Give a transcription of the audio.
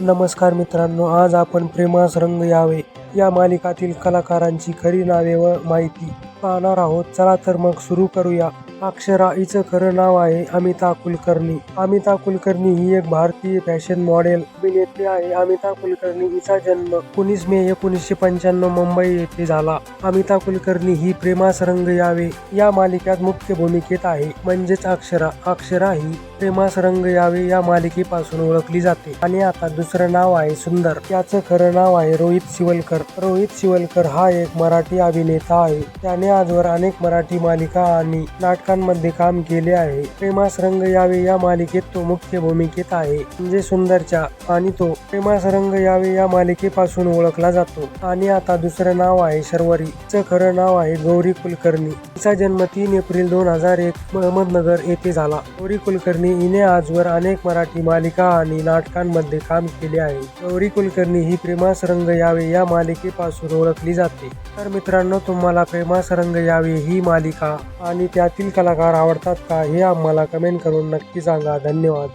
नमस्कार मित्रांनो आज आपण प्रेमास रंग यावे. या मालिकातील कलाकारांची खरी नावे व माहिती पाहणार आहोत. चला तर मग सुरू करूया. अक्षरा हिचं खरं नाव आहे अमिता कुलकर्णी. अमिता कुलकर्णी ही एक भारतीय फॅशन मॉडेल. अभिनेत्री आहे अमिता कुलकर्णी. हिचा जन्म एकोणीस मे एकोणीसशे पंच्याण्णव मुंबई येथे झाला. अमिता कुलकर्णी ही प्रेमास रंग यावे. या मालिकेत मुख्य भूमिकेत आहे. म्हणजेच अक्षरा. अक्षरा ही प्रेमास रंग यावे या मालिकेपासून ओळखली जाते. आणि आता दुसरं नाव आहे सुंदर. याचं खरं नाव आहे रोहित शिवलकर. रोहित शिवलकर हा एक मराठी अभिनेता आहे. त्याने आजवर अनेक मराठी मालिका आणि नाटकांमध्ये काम केले आहे. प्रेमास रंग यावे या मालिकेत तो मुख्य भूमिकेत आहे. म्हणजे सुंदरच्या आणि तो प्रेमास रंग यावे या मालिकेपासून ओळखला जातो. आणि आता दुसरं नाव आहे शर्वरी. तिचं खरं नाव आहे गौरी कुलकर्णी. तिचा जन्म तीन एप्रिल दोन हजार एक अहमदनगर येथे झाला. गौरी कुलकर्णी हिने आजवर अनेक मराठी मालिका आणि नाटकांमध्ये काम केले आहे. गौरी कुलकर्णी ही प्रेमास रंग यावे या मालिकेपासून ओळखली जाते. तर मित्रांनो तुम्हाला प्रेमास रंग यावे ही मालिका आणि त्यातील कलाकार आवडतात का हे आम्हाला कमेंट करून नक्की सांगा. धन्यवाद.